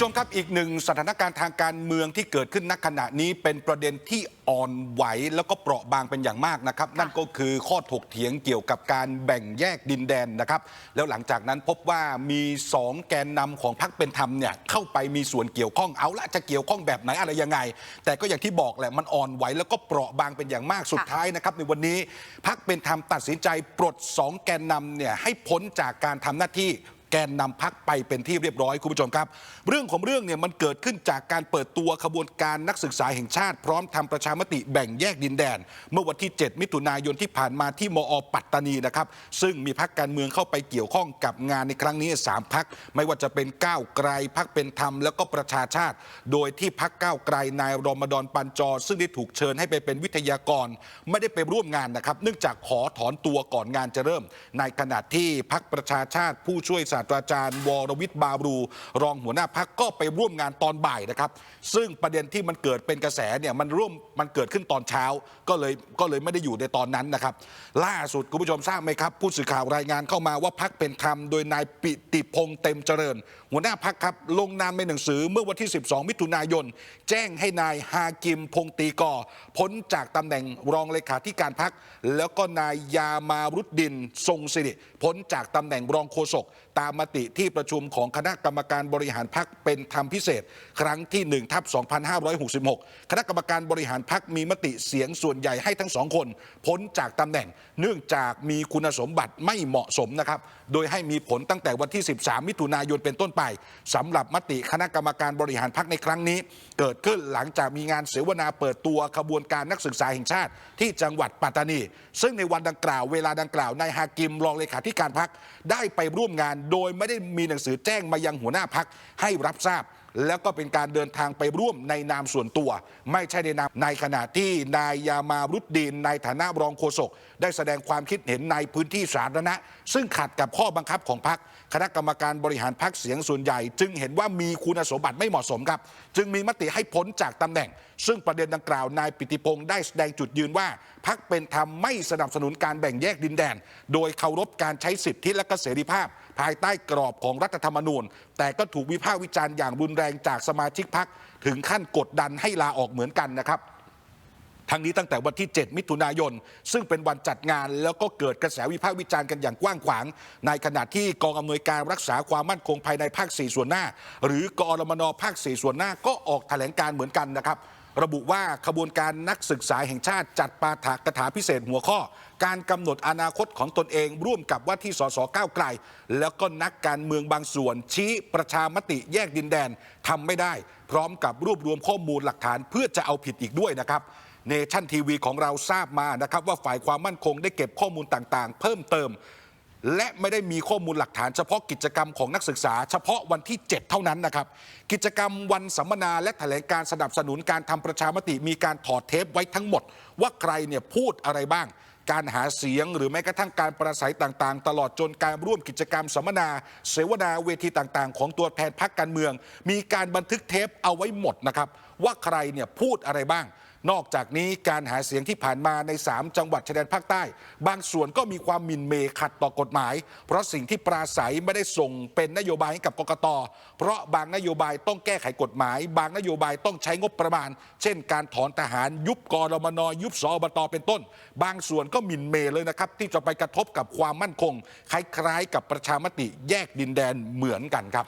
ผู้ชมครับอีกหนึ่งสถานการณ์ทางการเมืองที่เกิดขึ้นณขณะนี้เป็นประเด็นที่อ่อนไหวแล้วก็เปราะบางเป็นอย่างมากนะครับ นั่นก็คือข้อถกเถียงเกี่ยวกับการแบ่งแยกดินแดนนะครับ แล้วหลังจากนั้นพบว่ามีสองแกนนำของพรรคเป็นธรรมเนี่ยเข้าไปมีส่วนเกี่ยวข้องเอาละจะเกี่ยวข้องแบบไหนอะไรยังไง แต่ก็อย่างที่บอกแหละมันอ่อนไหวแล้วก็เปราะบางเป็นอย่างมากสุดท้ายนะครับในวันนี้พรรคเป็นธรรมตัดสินใจปลดสองแกนนำเนี่ยให้พ้นจากการทำหน้าที่ แกนนำพักไปเป็นที่เรียบร้อยคุณผู้ชมครับ เรื่องของเรื่องเนี่ยมันเกิดขึ้นจากการเปิดตัวขบวนการนักศึกษาแห่งชาติ พร้อมทำประชามติแบ่งแยกดินแดน เมื่อวันที่ 7 มิถุนายนที่ผ่านมาที่มอปัตตานีนะครับซึ่งมีพักการเมืองเข้าไปเกี่ยวข้องกับงานในครั้งนี้ 3 พัก ไม่ว่าจะเป็นก้าวไกลพักเป็นธรรมแล้วก็ประชาชาติ โดยที่พักก้าวไกลนายรอมฎอนปันจอ ซึ่งได้ถูกเชิญให้ไปเป็นวิทยากร ไม่ได้ไปร่วมงานนะครับ เนื่องจากขอถอนตัวก่อนงานจะเริ่ม ในขณะที่พักประชาชาติผู้ช่วยศาสตราจารย์ วรวิทย์บาบรู รองหัวหน้าพักก็ไปร่วมงานตอนบ่ายนะครับ ซึ่งประเด็นที่มันเกิดเป็นกระแสเนี่ยมันร่วมมันเกิดขึ้นตอนเช้าก็เลยก็เลยไม่ได้อยู่ในตอนนั้นนะครับ ล่าสุดคุณผู้ชมทราบไหมครับ ผู้สื่อข่าวรายงานเข้ามาว่าพักเป็นธรรมโดยนายปิติพงษ์เต็มเจริญ หัวหน้าพักครับลงนามในหนังสือเมื่อวันที่ 12 มิถุนายน แจ้งให้นายฮากิมพงตีกอพ้นจากตำแหน่งรองเลขาธิการพัก แล้วก็นายยามารุดดินทรงสิริพ้นจากตำแหน่งรองโฆษกตามมติที่ประชุมของคณะกรรมการบริหารพักเป็นธรรมพิเศษ ครั้งที่1ทับ2566 คณะกรรมการบริหารพักมีมติเสียงส่วนใหญ่ให้ทั้งสองคน พ้นจากตำแหน่ง เนื่องจากมีคุณสมบัติไม่เหมาะสมนะครับ โดยให้มีผลตั้งแต่วันที่ 13 มิถุนายนเป็นต้นไปสำหรับมติคณะกรรมการบริหารพักในครั้งนี้ เกิดขึ้นหลังจากมีงานเสวนาเปิดตัวขบวนการนักศึกษาแห่งชาติ ที่จังหวัดปัตตานี ซึ่งในวันดังกล่าวเวลาดังกล่าวนายฮากิมรองเลขาธิการพักได้ไปร่วมงานโดยไม่ได้มีหนังสือแจ้งมายังหัวหน้าพักให้รับทราบ แล้วก็เป็นการเดินทางไปร่วมในนามส่วนตัว ไม่ใช่ในนามในขณะที่นายยามารุดดีนในฐานะรองโฆษกได้แสดงความคิดเห็นในพื้นที่สาธารณะ ซึ่งขัดกับข้อบังคับของพักคณะกรรมการบริหารพักเสียงส่วนใหญ่ จึงเห็นว่ามีคุณสมบัติไม่เหมาะสมครับ จึงมีมติให้พ้นจากตำแหน่ง ซึ่งประเด็นดังกล่าวนายปิติพงศ์ได้แสดงจุดยืนว่าพักเป็นธรรมไม่สนับสนุนการแบ่งแยกดินแดน โดยเคารพการใช้สิทธิและก็เสรีภาพ ภายใต้กรอบของรัฐธรรมนูญ แต่ก็ถูกวิพากษ์วิจารณ์อย่างรุนแรงจากสมาชิกพักถึงขั้นกดดันให้ลาออกเหมือนกันนะครับทั้งนี้ตั้งแต่วันที่ 7 มิถุนายน ซึ่งเป็นวันจัดงาน แล้วก็เกิดกระแสวิพากษ์วิจารณ์กันอย่างกว้างขวาง ในขณะที่กองอำนวยการรักษาความมั่นคงภายในภาค 4 ส่วนหน้า หรือกอรมนภาค 4 ส่วนหน้าก็ออกแถลงการเหมือนกันนะครับ ระบุว่าขบวนการนักศึกษาแห่งชาติจัดปาฐกถาพิเศษหัวข้อ การกำหนดอนาคตของตนเอง ร่วมกับว่าที่สสก้าวไกล แล้วก็นักการเมืองบางส่วน ชี้ประชามติแยกดินแดนทำไม่ได้ พร้อมกับรวบรวมข้อมูลหลักฐานเพื่อจะเอาผิดอีกด้วยนะครับเนชั่นทีวีของเราทราบมานะครับว่าฝ่ายความมั่นคงได้เก็บข้อมูลต่างๆ เพิ่มเติม และไม่ได้มีข้อมูลหลักฐานเฉพาะกิจกรรมของนักศึกษา เฉพาะวันที่ 7 เท่านั้นนะครับ กิจกรรมวันสัมมนาและแถลงการสนับสนุนการทำประชามติมีการถอดเทปไว้ทั้งหมด ว่าใครเนี่ยพูดอะไรบ้าง การหาเสียงหรือแม้กระทั่งการประสัยต่างๆ ตลอดจนการร่วมกิจกรรมสัมมนา เสวนาเวทีต่างๆ ของตัวแทนพักการเมือง มีการบันทึกเทปเอาไว้หมดนะครับว่าใครเนี่ยพูดอะไรบ้าง นอกจากนี้การหาเสียงที่ผ่านมาใน 3 จังหวัดชายแดนภาคใต้ บางส่วนก็มีความมินเมขัดต่อกฎหมาย เพราะสิ่งที่ปราศัยไม่ได้ส่งเป็นนโยบายให้กับกกต เพราะบางนโยบายต้องแก้ไขกฎหมาย บางนโยบายต้องใช้งบประมาณ เช่น การถอนทหารยุบกรมนยุบสอบตเป็นต้น บางส่วนก็มินเมเลยนะครับที่จะไปกระทบกับความมั่นคง คล้ายๆ กับประชามติแยกดินแดนเหมือนกันครับ